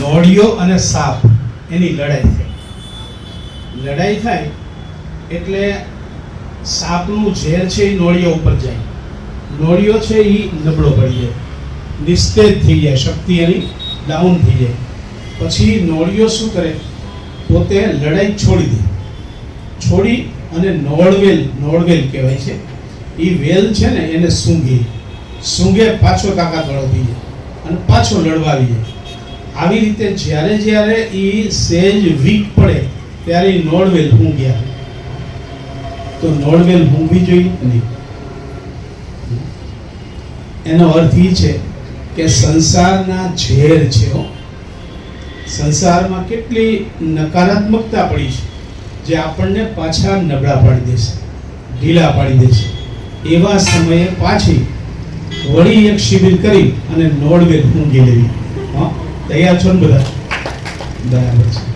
નોળિયો અને સાપ, એની લડાઈ થાય લડાઈ થાય એટલે સાપનું ઝેર છે એ નોળિયો ઉપર જાય. નોળિયો છે એ નબળો પડી જાય. નિસ્તેજ થઈ જાય, શક્તિ એની ડાઉન થઈ જાય. પછી નોળિયો શું કરે? પોતે લડાઈ છોડી દે. છોડી અને નોળવેલ નોળવેલ કહેવાય છે. એ વેલ છે ને એને સૂંઘી. સૂંઘે પાછો તાકાતવાળો થઈ જાય અને પાછો લડવા આવી જાય. આવી રીતે જ્યારે જ્યારે એ સેજ વીક પડે, ત્યારે એ નોળવેલ ઊંઘ્યા તો નોળવેલ ઊંઘવી જોઈએ નહીં? એનો અર્થ એ છે કે સંસારના ઝેર છે સંસારમાં કેટલી નકારાત્મકતા પડી છે, જે આપણને પાછા નબળા પાડી દેશે, ઢીલા પાડી દેશે. એવા સમયે પાછી વળી એક શિબિર કરી અને નોળવેલ ઊંઘી લેવી. હા. તૈયાર છો ને બધા? બરાબર છે.